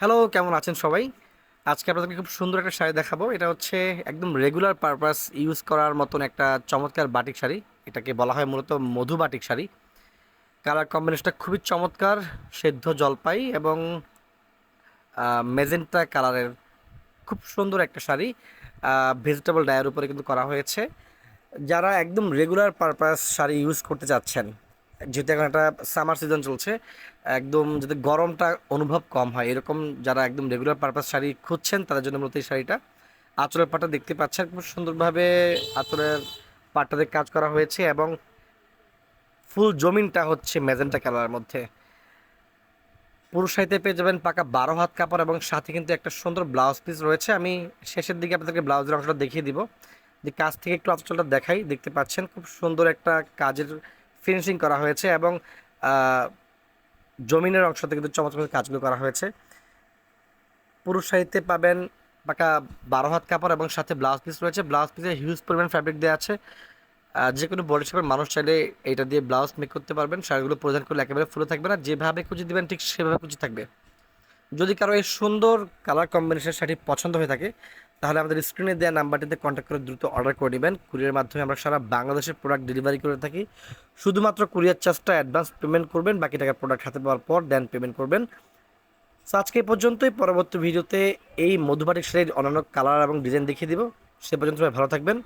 Hello কেমন আছেন সবাই? আজকে আপনাদেরকে খুব সুন্দর একটা শাড়ি দেখাবো। এটা হচ্ছে একদম রেগুলার পারপাস ইউজ করার মতন একটা চমৎকার বাটিক শাড়ি। এটাকে বলা হয় মূলত মধু বাটিক শাড়ি। কালার কম্বিনেশনটা খুবই চমৎকার, সেদ্ধ জলপাই এবং মেজেন্টা কালারের খুব সুন্দর একটা শাড়ি। ভেজিটেবল ডায়ের উপরে কিন্তু করা হয়েছে। যারা একদম রেগুলার পারপাস শাড়ি ইউজ করতে চাচ্ছেন যেহেতু এখন একটা সামার সিজন চলছে, একদম যাতে গরমটা অনুভব কম হয়, এরকম যারা একদম রেগুলার পারপাস শাড়ি খুঁজছেন, তাদের জন্য মূলত এই শাড়িটা। আঁচলের পাটটা দেখতে পাচ্ছেন, খুব সুন্দরভাবে আঁচলের পাটটাতে কাজ করা হয়েছে এবং ফুল জমিনটা হচ্ছে ম্যাজেন্টা কালারের মধ্যে। পুরুষ সাহিত্যে পেয়ে যাবেন পাকা বারো হাত কাপড় এবং সাথে কিন্তু একটা সুন্দর ব্লাউজ পিস রয়েছে। আমি শেষের দিকে আপনাদেরকে ব্লাউজের অংশটা দেখিয়ে দিব। যে কাজ থেকে একটু আঁচলটা দেখাই, দেখতে পাচ্ছেন খুব সুন্দর একটা কাজের ফিনিশিং করা হয়েছে এবং জমিনের অংশতে কিন্তু চমৎকার কাজগুলো করা হয়েছে। পুরুষ সাহিত্যে পাবেন পাকা বারো হাত কাপড় এবং সাথে ব্লাউজ পিস রয়েছে। ব্লাউজ পিসে হিউজ পরিমাণ ফ্যাব্রিক দেওয়া আছে। যে কোনো বডি শেপের মানুষ চাইলে এটা দিয়ে ব্লাউজ মেক করতে পারবেন। শাড়িগুলো পরিধান করলে একেবারে ফুলে থাকবে না। যেভাবে কুচি দেবেন ঠিক সেভাবে কুচি থাকবে। যদি কারও এই সুন্দর কালার কম্বিনেশন শাড়ি পছন্দ হয়ে থাকে তাহলে আমাদের স্ক্রিনে দেওয়া নাম্বারটিতে কন্ট্যাক্ট করে দ্রুত অর্ডার করে নেবেন। কুরিয়ার মাধ্যমে আমরা সারা বাংলাদেশের প্রোডাক্ট ডেলিভারি করে থাকি। শুধুমাত্র কুরিয়ার চার্জটা অ্যাডভান্স পেমেন্ট করবেন, বাকি টাকা প্রোডাক্ট হাতে পাওয়ার পর দেন পেমেন্ট করবেন। সো আজকে পর্যন্তই। পরবর্তী ভিডিওতে এই মধুবাটিক শাড়ির অন্যান্য কালার এবং ডিজাইন দেখিয়ে দিব। সে পর্যন্ত ভালো থাকবেন।